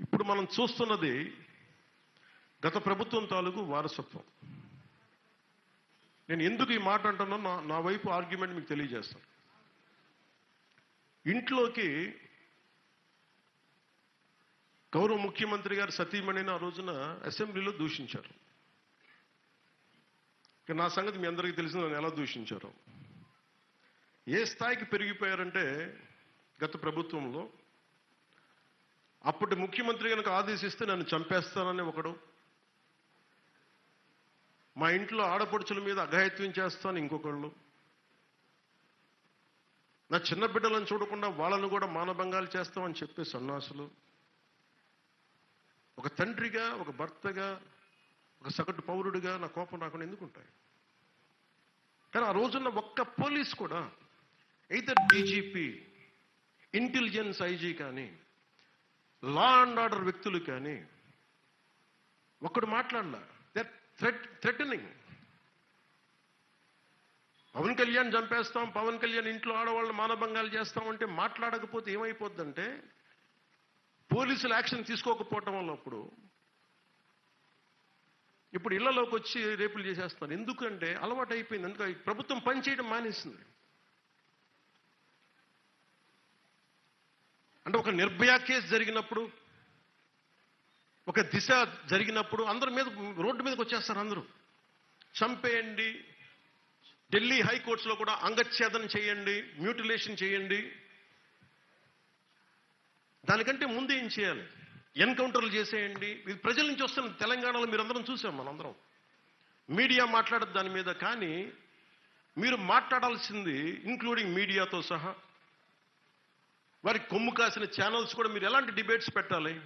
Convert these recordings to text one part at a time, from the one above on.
ఇప్పుడు మనం చూస్తున్నది గత ప్రభుత్వం తాలూకు వారసత్వం. నేను ఎందుకు ఈ మాట అంటున్నా నా నా వైపు ఆర్గ్యుమెంట్ మీకు తెలియజేస్తాను. ఇంట్లోకి గౌరవ ముఖ్యమంత్రి గారు సతీమణిని ఆ రోజున అసెంబ్లీలో దూషించారు. నా సంగతి మీ అందరికీ తెలిసిన నన్ను ఎలా దూషించారు. ఏ స్థాయికి పెరిగిపోయారంటే గత ప్రభుత్వంలో అప్పటి ముఖ్యమంత్రి కనుక ఆదేశిస్తే నన్ను చంపేస్తానని ఒకడు మా ఇంట్లో ఆడపడుచుల మీద అఘాయత్వం చేస్తాను ఇంకొకళ్ళు. నా చిన్న బిడ్డలను చూడకుండా వాళ్ళను కూడా మానభంగాలు చేస్తామని చెప్పే సన్నాసులు. ఒక తండ్రిగా ఒక భర్తగా ఒక సగటు పౌరుడిగా నా కోపం రాకుండా ఎందుకుంటాయి? కానీ ఆ రోజున్న ఒక్క పోలీస్ కూడా అయితే డీజీపీ ఇంటెలిజెన్స్ ఐజీ కానీ లా అండ్ ఆర్డర్ వ్యక్తులు కానీ ఒక్కడు మాట్లాడలా. They threat threatening Pawan Kalyan చంపేస్తాం పవన్ కళ్యాణ్ ఇంట్లో ఆడవాళ్ళు మానభంగాలు చేస్తాం అంటే మాట్లాడకపోతే ఏమైపోద్దంటే పోలీసులు యాక్షన్ తీసుకోకపోవటం వల్ల అప్పుడు ఇప్పుడు ఇళ్ళలోకి వచ్చి రేపులు చేసేస్తున్నారు. ఎందుకంటే అలవాటు అయిపోయింది ఎందుకంటే ప్రభుత్వం పనిచేయడం మానేసింది. అంటే ఒక నిర్భయ కేసు జరిగినప్పుడు ఒక దిశ జరిగినప్పుడు అందరి మీద రోడ్డు మీదకి వచ్చేస్తారు అందరూ. చంపేయండి ఢిల్లీ హైకోర్టులో కూడా అంగచ్ఛేదన చేయండి మ్యూటిలేషన్ చేయండి. దానికంటే ముందు ఏం చేయాలి? ఎన్కౌంటర్లు చేసేయండి. ఇది ప్రజల నుంచి వస్తున్న తెలంగాణలో మీరందరం చూసాం మనందరం. మీడియా మాట్లాడదు దాని మీద కానీ మీరు మాట్లాడాల్సింది ఇంక్లూడింగ్ మీడియాతో సహా. వారికి కొమ్ము కాసిన ఛానల్స్ కూడా మీరు ఎలాంటి డిబేట్స్ పెట్టాలి?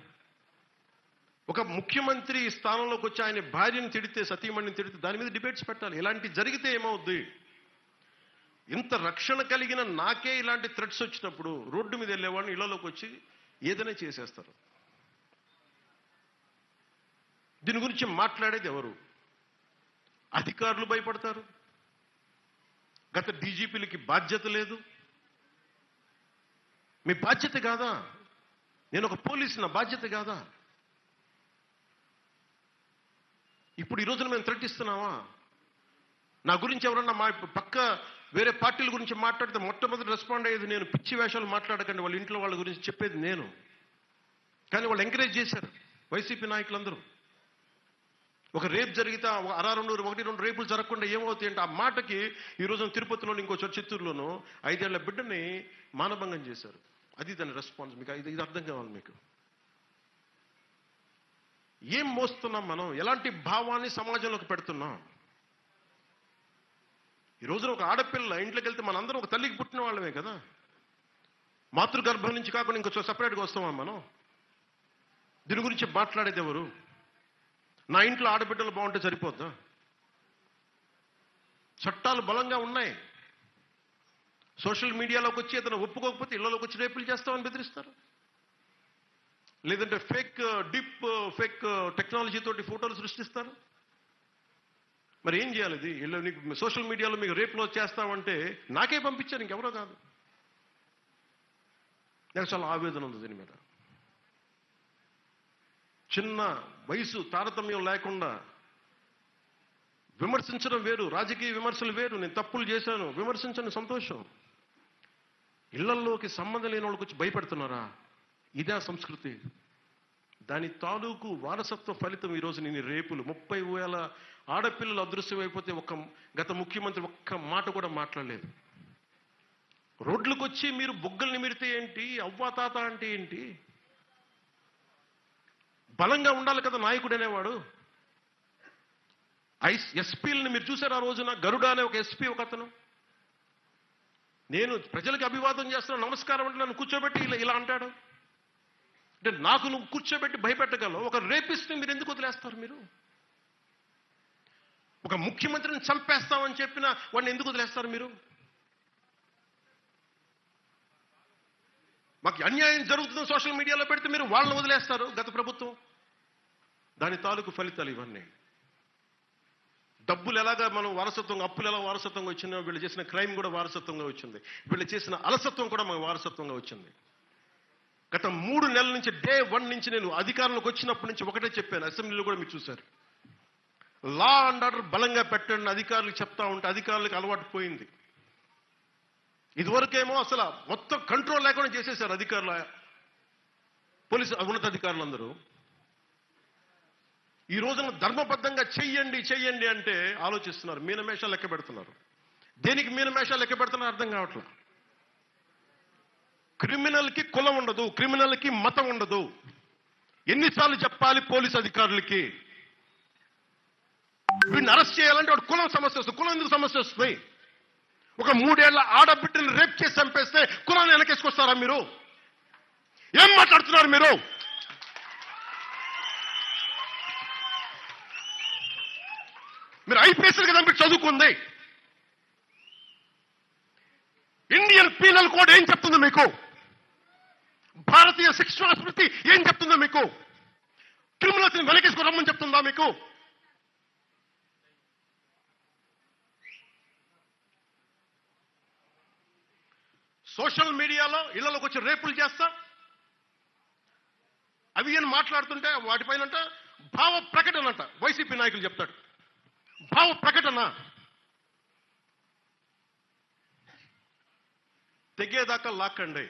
ఒక ముఖ్యమంత్రి స్థానంలోకి వచ్చి ఆయన భార్యను తిడితే సతీమణిని తిడితే దాని మీద డిబేట్స్ పెట్టాలి. ఇలాంటి జరిగితే ఏమవుద్ది? ఇంత రక్షణ కలిగిన నాకే ఇలాంటి థ్రెట్స్ వచ్చినప్పుడు రోడ్డు మీద వెళ్ళేవాడిని ఇళ్ళలోకి వచ్చి ఏదైనా చేసేస్తారు. దీని గురించి మాట్లాడేది ఎవరు? అధికారులు భయపడతారు. గత డీజీపీలకి బాధ్యత లేదు. మీ బాధ్యత కాదా? నేను ఒక పోలీసు నా బాధ్యత కాదా? ఇప్పుడు ఈ రోజున మేము త్రటిస్తున్నావా నా గురించి ఎవరన్నా మా పక్క వేరే పార్టీల గురించి మాట్లాడితే మొట్టమొదటి రెస్పాండ్ అయ్యేది నేను. పిచ్చి వేషాలు మాట్లాడకండి వాళ్ళ ఇంట్లో వాళ్ళ గురించి చెప్పేది నేను. కానీ వాళ్ళు ఎంకరేజ్ చేశారు వైసీపీ నాయకులందరూ. ఒక రేపు జరిగితే ఆ అరా రెండు ఒకటి రెండు రేపులు జరగకుండా ఏమవుతాయి అంటే ఆ మాటకి ఈ రోజున తిరుపతిలోని ఇంకో చిత్తూరులోనూ ఐదేళ్ళ బిడ్డని మానభంగం చేశారు. అది దాని రెస్పాన్స్ మీకు ఇది ఇది అర్థం కావాలి మీకు. ఏం మోస్తున్నాం మనం? ఎలాంటి భావాన్ని సమాజంలోకి పెడుతున్నాం? ఈ రోజున ఒక ఆడపిల్ల ఇంట్లోకి వెళ్తే మనందరం ఒక తల్లికి పుట్టిన వాళ్ళమే కదా. మాతృగర్భం నుంచి కాకుండా ఇంకొక సపరేట్గా వస్తామా మనం? దీని గురించి మాట్లాడేది ఎవరు? నా ఇంట్లో ఆడబిడ్డలు బాగుంటే సరిపోద్దా? చట్టాలు బలంగా ఉన్నాయి. సోషల్ మీడియాలోకి వచ్చి అతను ఒప్పుకోకపోతే ఇళ్ళలోకి వచ్చి రేపులు చేస్తామని బెదిరిస్తారు. లేదంటే ఫేక్ డిప్ ఫేక్ టెక్నాలజీ తోటి ఫోటోలు సృష్టిస్తారు. మరి ఏం చేయాలి ఇది? ఇళ్ళ నీకు సోషల్ మీడియాలో మీకు రేపులో చేస్తామంటే నాకే పంపించారు ఇంకెవరో కాదు. నాకు చాలా ఆవేదన ఉంది దీని మీద. చిన్న వయసు తారతమ్యం లేకుండా విమర్శించడం వేరు రాజకీయ విమర్శలు వేరు నేను తప్పులు చేశాను విమర్శించని సంతోషం. ఇళ్ళల్లోకి సంబంధం లేని వాళ్ళకి వచ్చి భయపెడుతున్నారా? ఇదే సంస్కృతి. దాని తాలూకు వారసత్వ ఫలితం ఈరోజు నేను రేపులు ముప్పై వేల ఆడపిల్లలు అదృశ్యమైపోతే ఒక గత ముఖ్యమంత్రి ఒక్క మాట కూడా మాట్లాడలేదు. రోడ్లకు వచ్చి మీరు బొగ్గలు నిమిరితే ఏంటి? అవ్వా తాత అంటే ఏంటి? బలంగా ఉండాలి కదా నాయకుడు అనేవాడు. ఐస్ ఎస్పీలను మీరు చూసారు ఆ రోజున గరుడ అనే ఒక ఎస్పీ ఒక అతను. నేను ప్రజలకు అభివాదం చేస్తున్నా నమస్కారం అంటే నన్ను కూర్చోబెట్టి ఇలా ఇలా అంటాడు. అంటే నాకు నువ్వు కూర్చోబెట్టి భయపెట్టగలవు. ఒక రేపిస్ట్ని మీరు ఎందుకు వదిలేస్తారు మీరు? ఒక ముఖ్యమంత్రిని చంపేస్తామని చెప్పిన వాడిని ఎందుకు వదిలేస్తారు మీరు? మాకు అన్యాయం జరుగుతుంది సోషల్ మీడియాలో పెడితే మీరు వాళ్ళని వదిలేస్తారు గత ప్రభుత్వం. దాని తాలూకు ఫలితాలు ఇవన్నీ. డబ్బులు ఎలాగా మనం వారసత్వం అప్పులు ఎలా వారసత్వంగా వచ్చిందో వీళ్ళు చేసిన క్రైమ్ కూడా వారసత్వంగా వచ్చింది. వీళ్ళు చేసిన అలసత్వం కూడా మనకు వారసత్వంగా వచ్చింది. గత మూడు నెలల నుంచి డే వన్ నుంచి నేను అధికారంలోకి వచ్చినప్పటి నుంచి ఒకటే చెప్పాను. అసెంబ్లీలో కూడా మీరు చూశారు. లా అండ్ ఆర్డర్ బలంగా పెట్టండి అధికారులకు చెప్తా ఉంటే అధికారులకు అలవాటు పోయింది. ఇదివరకేమో అసలు మొత్తం కంట్రోల్ లేకుండా చేసేశారు అధికారులు పోలీసు ఉన్నతాధికారులందరూ. ఈ రోజున ధర్మబద్ధంగా చెయ్యండి చెయ్యండి అంటే ఆలోచిస్తున్నారు. మీనమేషాలు లెక్క పెడుతున్నారు. దేనికి మీనమేషాలు లెక్క పెడుతున్నారు అర్థం కావట్లా? క్రిమినల్కి కులం ఉండదు క్రిమినల్కి మతం ఉండదు. ఎన్నిసార్లు చెప్పాలి పోలీస్ అధికారులకి? వీడిని అరెస్ట్ చేయాలంటే వాడు కులం సమస్య వస్తుంది. కులం ఎందుకు సమస్య వస్తుంది? ఒక మూడేళ్ళ ఆడబిడ్డని రేప్ చేసి చంపేస్తే కులాన్ని వెనకేసుకొస్తారా మీరు? ఏం మాట్లాడుతున్నారు మీరు? మీరు ఐపీఎస్ కదా మీరు చదువుకుంది. ఇండియన్ పీనల్ కోడ్ ఏం చెప్తుంది మీకు? భారతీయ శిక్షణ స్మృతి ఏం చెప్తుందో మీకు? క్రిమినల్స్ వెనకేసుకు రమ్మని చెప్తుందా మీకు? సోషల్ మీడియాలో ఇళ్ళలోకి వచ్చి రేపులు చేస్తా. అవి అని మాట్లాడుతుంటే వాటిపైన అంట భావ ప్రకటన అంట. వైసీపీ నాయకులు చెప్తాడు. భావ ప్రకటన. తెగేదాకా లాక్కండి.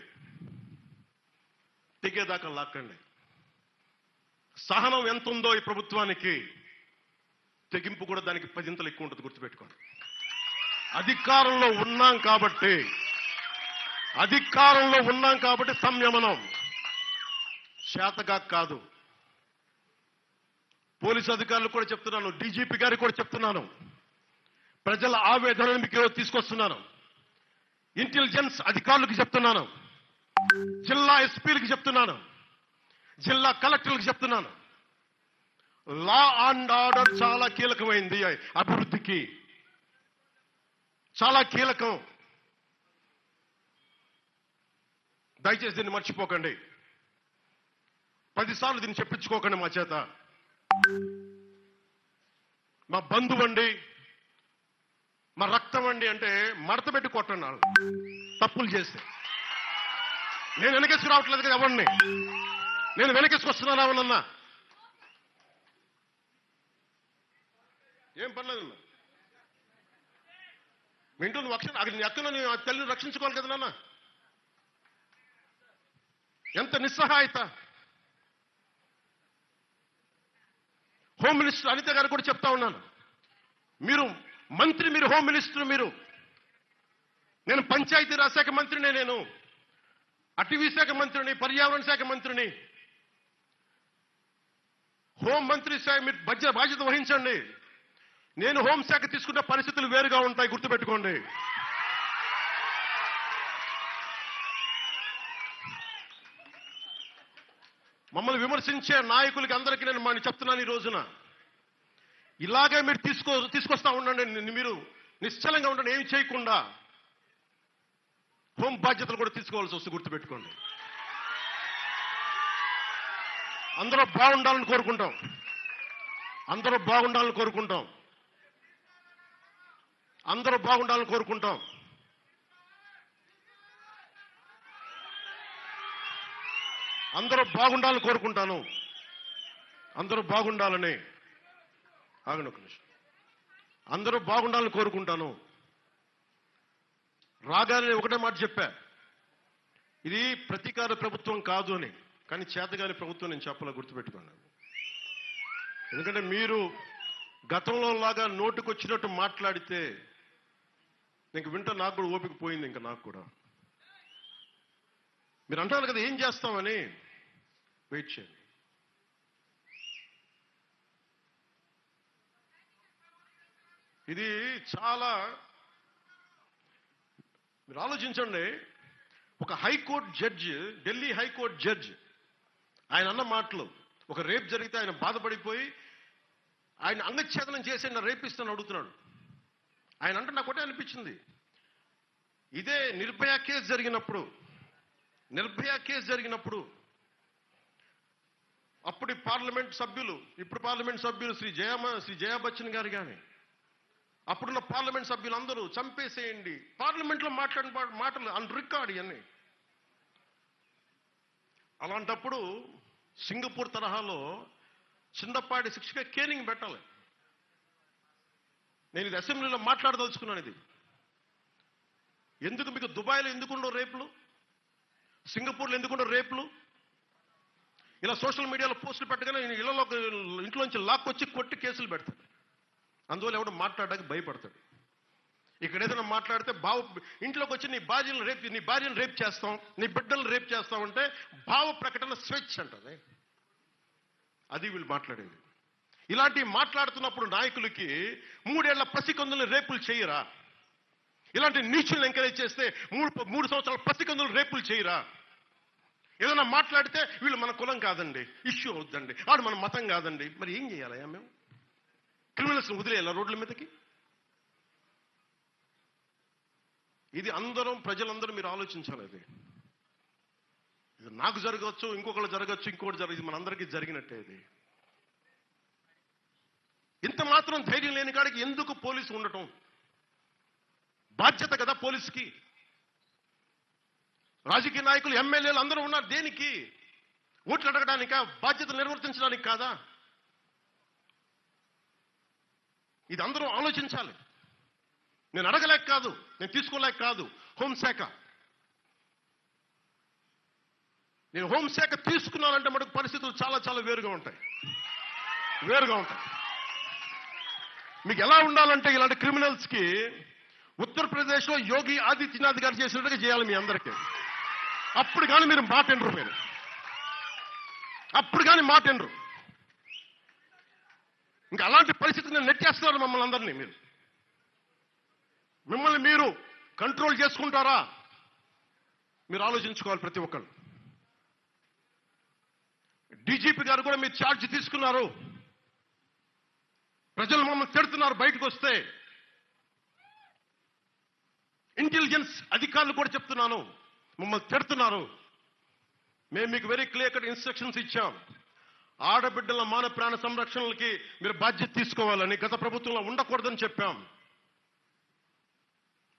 తెగేదాకా లాక్కండి. సహనం ఎంత ఉందో ఈ ప్రభుత్వానికి తెగింపు కూడా దానికి పదింతలు ఎక్కువ ఉంటుంది గుర్తుపెట్టుకోండి. అధికారంలో ఉన్నాం కాబట్టి అధికారంలో ఉన్నాం కాబట్టి సంయమనం. చేతగా కాదు. పోలీసు అధికారులు కూడా చెప్తున్నాను డీజీపీ గారికి కూడా చెప్తున్నాను. ప్రజల ఆవేదనను మీకు తీసుకొస్తున్నాను. ఇంటెలిజెన్స్ అధికారులకు చెప్తున్నాను. జిల్లా ఎస్పీలకు చెప్తున్నాను. జిల్లా కలెక్టర్లకు చెప్తున్నాను. లా అండ్ ఆర్డర్ చాలా కీలకమైంది అభివృద్ధికి. చాలా కీలకం. దయచేసి దీన్ని మర్చిపోకండి. పదిసార్లు దీన్ని చెప్పించుకోకండి మా చేత. మా బంధువండి మా రక్తం అండి అంటే మడత పెట్టి కొట్టండి వాళ్ళు తప్పులు చేస్తే నేను వెనకేసుకు రావట్లేదు కదా ఎవరిని? నేను వెనకేసుకొస్తున్నాను ఎవరన్నా? ఏం పర్లేదు మీ ఇంట్లో నువ్వు రక్షణ అక్కడ నీ అక్కను నీ తల్లిని రక్షించుకోవాలి కదా నాన్న. ఎంత నిస్సహాయత. హోమ్ మినిస్టర్ అనిత గారు కూడా చెప్తా ఉన్నాను. మీరు మంత్రి మీరు హోమ్ మినిస్టర్ మీరు. నేను పంచాయతీరాజ్ శాఖ మంత్రినే నేను. అటవీ శాఖ మంత్రిని పర్యావరణ శాఖ మంత్రిని. హోం మంత్రి శాఖ మీరు బడ్జెట్ బాధ్యత వహించండి. నేను హోంశాఖ తీసుకున్న పరిస్థితులు వేరుగా ఉంటాయి గుర్తుపెట్టుకోండి. మమ్మల్ని విమర్శించే నాయకులకి అందరికీ నేను మన చెప్తున్నాను ఈ రోజున. ఇలాగే మీరు తీసుకో తీసుకొస్తా ఉండండి. మీరు నిశ్చలంగా ఉండండి. ఏమి చేయకుండా హోం బాధ్యతలు కూడా తీసుకోవాల్సి వస్తుంది గుర్తుపెట్టుకోండి. అందరూ బాగుండాలని కోరుకుంటాం. అందరూ బాగుండాలని కోరుకుంటాం. అందరూ బాగుండాలని కోరుకుంటాం. అందరూ బాగుండాలని కోరుకుంటాను. అందరూ బాగుండాలని ఆగండి ఒక నిమిషం. అందరూ బాగుండాలని కోరుకుంటాను. రాగానే ఒకటే మాట చెప్పా. ఇది ప్రతీకార ప్రభుత్వం కాదు అని కానీ చేతగాని ప్రభుత్వం నేను చెప్పాల గుర్తుపెట్టుకున్నాను ఎందుకంటే మీరు గతంలో లాగా నోటుకొచ్చినట్టు మాట్లాడితే ఇంక వింట నాకు కూడా ఓపిక పోయింది ఇంకా నాకు కూడా. మీరు అంటారు కదా ఏం చేస్తామని? వెయిట్ చేయండి. ఇది చాలా మీరు ఆలోచించండి ఒక high court judge Delhi high court judge ఆయన అన్న మాటలు ఒక రేప్ జరిగితే ఆయన బాధపడిపోయి ఆయన అంగచ్ఛేదనం చేసి నా రేపిస్తాను అడుగుతున్నాడు. ఆయన అంటే నాకు ఒకటే అనిపించింది. ఇదే నిర్భయ కేసు జరిగినప్పుడు నిర్భయ కేసు జరిగినప్పుడు అప్పటి పార్లమెంట్ సభ్యులు ఇప్పుడు పార్లమెంట్ సభ్యులు శ్రీ జయమ శ్రీ జయా బచ్చన్ గారు కానీ అప్పుడున్న పార్లమెంట్ సభ్యులు అందరూ చంపేసేయండి. పార్లమెంట్లో మాట్లాడిన మాటలు అన్ రికార్డ్ ఇవన్నీ అలాంటప్పుడు సింగపూర్ తరహాలో చిన్నపాటి శిక్షగా కేరింగ్ పెట్టాలి. నేను ఇది అసెంబ్లీలో మాట్లాడదలుచుకున్నాను ఇది. ఎందుకు మీకు దుబాయ్లో ఎందుకుండో రేపులు? సింగపూర్లో ఎందుకుండో రేపులు? ఇలా సోషల్ మీడియాలో పోస్టులు పెట్టగానే ఈయన ఇళ్ళలో ఇంట్లోంచి లాక్కొచ్చి కొట్టి కేసులు పెడతాడు అందువల్ల ఎవడు మాట్లాడడానికి భయపడతాడు. ఇక్కడ ఏదైనా మాట్లాడితే భావ ఇంట్లోకి వచ్చి నీ భార్యను రేప్ నీ భార్యను రేప్ చేస్తాం నీ బిడ్డలను రేప్ చేస్తాం అంటే భావ ప్రకటన స్వేచ్ఛ అంటది. అది వీళ్ళు మాట్లాడేది. ఇలాంటి మాట్లాడుతున్నప్పుడు నాయకులకి మూడేళ్ళ పసికందులను రేపులు చేయరా? ఇలాంటి నీచులను ఎంకరేజ్ చేస్తే మూడు మూడు సంవత్సరాల పసికందులు రేపులు చేయరా? ఏదైనా మాట్లాడితే వీళ్ళు మన కులం కాదండి ఇష్యూ అవుద్దండి వాడు మన మతం కాదండి. మరి ఏం చేయాలయ్యా మేము? క్రిమినల్స్ని వదిలేయాలా రోడ్ల మీదకి? ఇది అందరం ప్రజలందరూ మీరు ఆలోచించాలి అది. ఇది నాకు జరగవచ్చు ఇంకొకళ్ళు జరగచ్చు ఇంకొకటి జరగదు ఇది మనందరికీ జరిగినట్టే ఇది. ఇంత మాత్రం ధైర్యం లేని కాడికి ఎందుకు పోలీసు ఉండటం? బాధ్యత కదా పోలీసుకి. రాజకీయ నాయకులు ఎమ్మెల్యేలు అందరూ ఉన్నారు. దేనికి? ఓట్లు అడగడానిక? బాధ్యత నిర్వర్తించడానికి కాదా? ఇది అందరూ ఆలోచించాలి. నేను అడగలేక కాదు నేను తీసుకోలేక కాదు. హోంశాఖ నేను హోంశాఖ తీసుకున్నానంటే మనకు పరిస్థితులు చాలా చాలా వేరుగా ఉంటాయి. వేరుగా ఉంటాయి. మీకు ఎలా ఉండాలంటే ఇలాంటి క్రిమినల్స్కి ఉత్తరప్రదేశ్లో యోగి ఆదిత్యనాథ్ గారు చేసినట్టుగా చేయాలి మీ అందరికీ. అప్పుడు కానీ మీరు మాట వినరు మీరు. అప్పుడు కానీ మాట ఇంకా అలాంటి పరిస్థితిని నెట్టేస్తున్నారు మమ్మల్ని అందరినీ మీరు. మిమ్మల్ని మీరు కంట్రోల్ చేసుకుంటారా? మీరు ఆలోచించుకోవాలి ప్రతి ఒక్కరు డీజీపీ గారు కూడా మీరు ఛార్జ్ తీసుకున్నారు. ప్రజలు మమ్మల్ని తిడుతున్నారు బయటకు వస్తే. ఇంటెలిజెన్స్ అధికారులు కూడా చెప్తున్నాను. మమ్మల్ని తిడుతున్నారు. మేము మీకు వెరీ క్లియర్ కట్ ఇన్స్ట్రక్షన్స్ ఇచ్చాం. ఆడబిడ్డల మాన ప్రాణ సంరక్షణలకి మీరు బాధ్యత తీసుకోవాలని గత ప్రభుత్వంలో ఉండకూడదని చెప్పాం.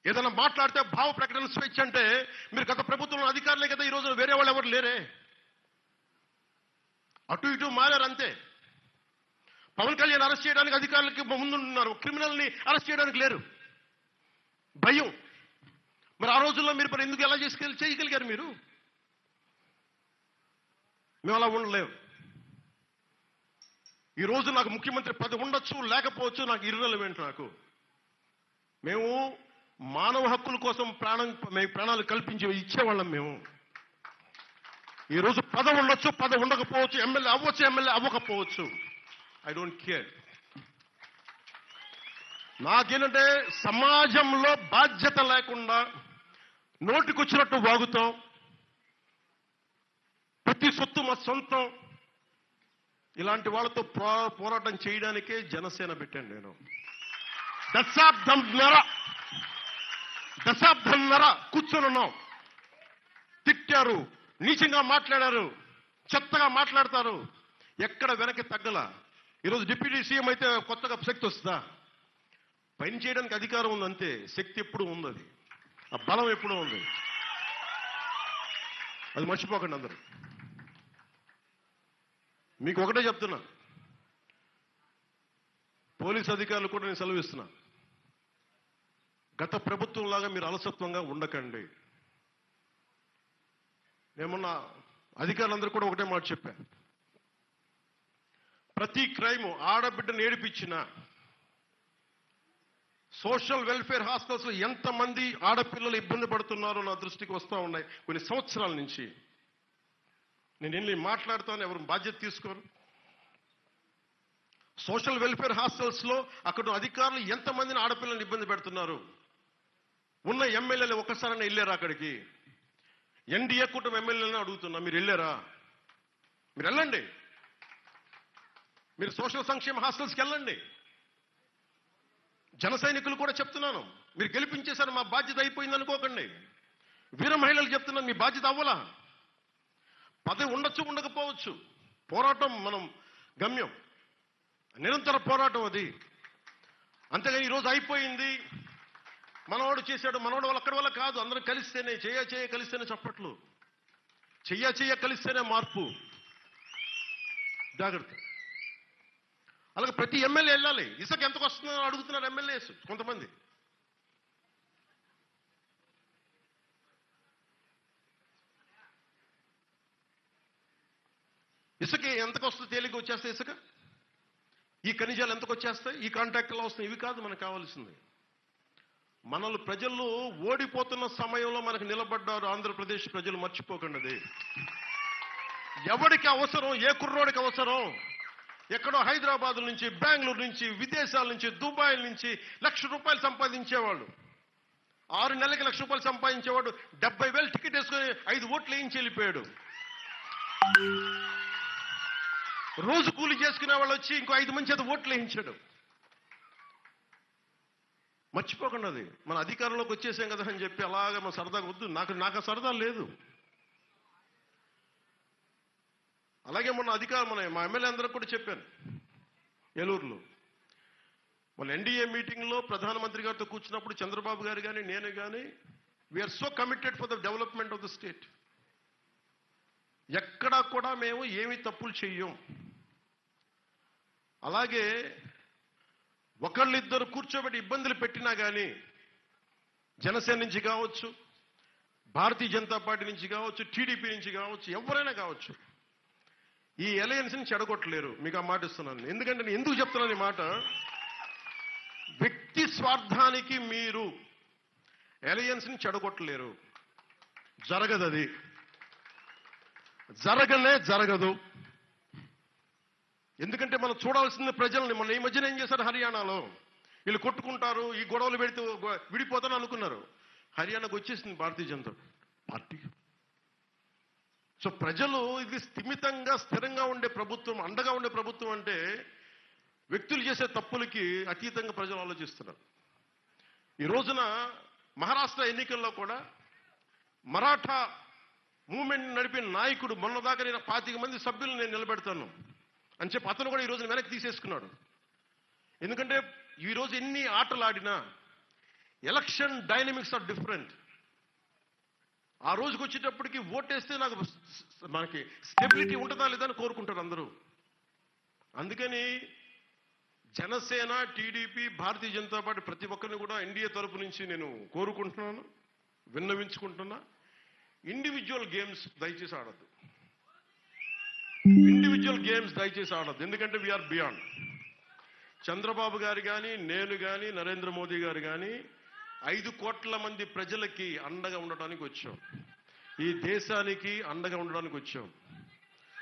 ఏదైనా మాట్లాడితే భావ ప్రకటన స్వేచ్ఛ అంటే మీరు గత ప్రభుత్వంలో అధికారులే కదా ఈ రోజు వేరే వాళ్ళు ఎవరు లేరే? అటు ఇటు మారారు అంతే. పవన్ కళ్యాణ్ అరెస్ట్ చేయడానికి అధికారులకి ముందున్నారు. క్రిమినల్ని అరెస్ట్ చేయడానికి లేరు. భయం. మరి ఆ రోజుల్లో మీరు మరి ఎందుకు ఎలా చేసుకెళ్ళి చేయగలిగారు మీరు? మేము అలా ఉండలేము. ఈ రోజు నాకు ముఖ్యమంత్రి పది ఉండొచ్చు లేకపోవచ్చు నాకు ఇర్రెలవెంట్ నాకు. మేము మానవ హక్కుల కోసం ప్రాణం మేము ప్రాణాలు కల్పించి ఇచ్చేవాళ్ళం మేము. ఈ రోజు పదవి ఉండొచ్చు పదం ఉండకపోవచ్చు ఎమ్మెల్యే అవ్వచ్చు ఎమ్మెల్యే అవ్వకపోవచ్చు. ఐ డోంట్ కేర్ నాకేంటంటే సమాజంలో బాధ్యత లేకుండా నోటికొచ్చినట్టు వాగుతాం. ప్రతి సొత్తు మా సొంతం. ఇలాంటి వాళ్ళతో పో- పోరాటం చేయడానికే జనసేన పెట్టాను నేను. దశాబ్దంన్నర దశాబ్దంన్నర కూర్చొని ఉన్నాం. తిట్టారు నీచంగా మాట్లాడారు చెత్తగా మాట్లాడతారు. ఎక్కడ వెనక్కి తగ్గల. ఈరోజు డిప్యూటీ సీఎం అయితే కొత్తగా శక్తి వస్తుందా? పని చేయడానికి అధికారం ఉంది అంతే శక్తి ఎప్పుడు ఉంది అది ఆ బలం ఎప్పుడూ ఉంది. అది మర్చిపోకండి అందరూ. మీకు ఒకటే చెప్తున్నా. పోలీస్ అధికారులు కూడా నేను సెలవిస్తున్నా గత ప్రభుత్వం లాగా మీరు అలసత్వంగా ఉండకండి. ఏమన్నా అధికారులందరూ కూడా ఒకటే మాట చెప్పాను ప్రతి క్రైమ్ ఆడబిడ్డను ఏడిపించినా సోషల్ వెల్ఫేర్ హాస్పిటల్స్లో ఎంతమంది ఆడపిల్లలు ఇబ్బంది పడుతున్నారో నా దృష్టికి వస్తూ ఉన్నాయి. కొన్ని సంవత్సరాల నుంచి. నేను వెళ్ళి మాట్లాడతాను ఎవరు బాధ్యత తీసుకోరు. సోషల్ వెల్ఫేర్ హాస్టల్స్లో అక్కడ అధికారులు ఎంతమందిని ఆడపిల్లల్ని ఇబ్బంది పెడుతున్నారు? ఉన్న ఎమ్మెల్యేలు ఒక్కసారైనా వెళ్ళారా అక్కడికి? ఎన్డీఏ కుటుంబ ఎమ్మెల్యేలను అడుగుతున్నా. మీరు వెళ్ళారా? మీరు వెళ్ళండి. మీరు సోషల్ సంక్షేమ హాస్టల్స్కి వెళ్ళండి. జన సైనికులు కూడా చెప్తున్నాను. మీరు గెలిపించేశారు మా బాధ్యత అయిపోయింది అనుకోకండి. వీర మహిళలు చెప్తున్నాను మీ బాధ్యత అవ్వలా? పదవి ఉండొచ్చు ఉండకపోవచ్చు. పోరాటం మనం గమ్యం. నిరంతర పోరాటం అది. అంతేగాని ఈరోజు అయిపోయింది. మనవాడు చేశాడు మనవాడు వాళ్ళు అక్కడ వల్ల కాదు. అందరం కలిస్తేనే చేయ చేయ కలిస్తేనే చప్పట్లు. చెయ్య చెయ్య కలిస్తేనే మార్పు. జాగ్రత్త. అలాగే ప్రతి ఎమ్మెల్యే వెళ్ళాలి. ఇసుక ఎంతకు వస్తుందో అడుగుతున్నారు ఎమ్మెల్యేస్ కొంతమంది. ఇసుక ఎంతకు వస్తుంది తేలిక వచ్చేస్తాయి ఇసుక? ఈ ఖనిజాలు ఎంతకు వచ్చేస్తాయి? ఈ కాంట్రాక్ట్లో వస్తాయి ఇవి కాదు మనకు కావాల్సింది. మనల్ని ప్రజలు ఓడిపోతున్న సమయంలో మనకు నిలబడ్డారు ఆంధ్రప్రదేశ్ ప్రజలు మర్చిపోకండి ఎవడికి ఎవరికి అవసరం? ఏ కుర్రోడికి అవసరం? ఎక్కడో హైదరాబాద్ నుంచి బెంగళూరు నుంచి విదేశాల నుంచి దుబాయ్ నుంచి లక్ష రూపాయలు సంపాదించేవాళ్ళు. ఆరు నెలలకి లక్ష రూపాయలు సంపాదించేవాడు. డెబ్బై వేలు టికెట్ వేసుకొని ఐదు ఓట్లు వేయించి వెళ్ళిపోయాడు. రోజు కూలి చేసుకునే వాళ్ళు వచ్చి ఇంకో ఐదు మంది చేత ఓట్లు వేయించాడు. మర్చిపోకుండా అది. మన అధికారంలోకి వచ్చేసాం కదా అని చెప్పి అలాగా మన సరదాగా వద్దు. నాకు నాకు సరదా లేదు. అలాగే మొన్న అధికారం మన మా ఎమ్మెల్యే అందరూ కూడా చెప్పాను. ఏలూరులో. మన ఎన్డీఏ మీటింగ్లో ప్రధానమంత్రి గారితో కూర్చున్నప్పుడు చంద్రబాబు గారు కానీ నేను కానీ we are so committed for the development of the state ఎక్కడా కూడా మేము ఏమి తప్పులు చెయ్యం. అలాగే ఒకళ్ళిద్దరు కూర్చోబెట్టి ఇబ్బందులు పెట్టినా కానీ జనసేన నుంచి కావచ్చు భారతీయ జనతా పార్టీ నుంచి కావచ్చు టీడీపీ నుంచి కావచ్చు ఎవరైనా కావచ్చు ఈ అలయన్స్ని చెడగొట్టలేరు. మీకు ఆ మాట ఇస్తున్నాను. ఎందుకంటే నేను ఎందుకు చెప్తున్నాను ఈ మాట? వ్యక్తి స్వార్థానికి మీరు అలయన్స్ని చెడగొట్టలేరు. జరగదు అది. జరగనే జరగదు. ఎందుకంటే మనం చూడాల్సింది ప్రజల్ని. మన ఈ మధ్యన ఏం చేశారు హర్యానాలో? వీళ్ళు కొట్టుకుంటారు ఈ గొడవలు పెడితే గొ- విడిపోతాను అనుకున్నారు. హర్యానాకు వచ్చేసింది భారతీయ జనతా పార్టీ. సో ప్రజలు ఇది స్థిమితంగా స్థిరంగా ఉండే ప్రభుత్వం అండగా ఉండే ప్రభుత్వం అంటే వ్యక్తులు చేసే తప్పులకి అతీతంగా ప్రజలు ఆలోచిస్తున్నారు. ఈ రోజున మహారాష్ట్ర ఎన్నికల్లో కూడా మరాఠా మూమెంట్ నడిపిన నాయకుడు మొన్నదాకా నేను పాతిక మంది సభ్యులు నేను నిలబెడతాను అని చెప్పి అతను కూడా ఈ రోజున వెనక్కి తీసేసుకున్నాడు. ఎందుకంటే ఈరోజు ఎన్ని ఆటలు ఆడినా ఎలక్షన్ డైనమిక్స్ ఆర్ డిఫరెంట్. ఆ రోజుకి వచ్చేటప్పటికి ఓటేస్తే నాకు మనకి స్టెబిలిటీ ఉంటుందా లేదా అని కోరుకుంటారు అందరూ. అందుకని జనసేన టీడీపీ భారతీయ జనతా పార్టీ ప్రతి ఒక్కరిని కూడా ఎన్డీఏ తరపు నుంచి నేను కోరుకుంటున్నాను విన్నవించుకుంటున్నా. ఇండివిజువల్ గేమ్స్ దయచేసి ఆడద్దు. ఇండివిజువల్ గేమ్స్ దయచేసి ఆడద్దు. ఎందుకంటే వీఆర్ బియాండ్ చంద్రబాబు గారు కానీ నేను కానీ నరేంద్ర మోదీ గారు కానీ ఐదు కోట్ల మంది ప్రజలకి అండగా ఉండడానికి వచ్చాం. ఈ దేశానికి అండగా ఉండడానికి వచ్చాం.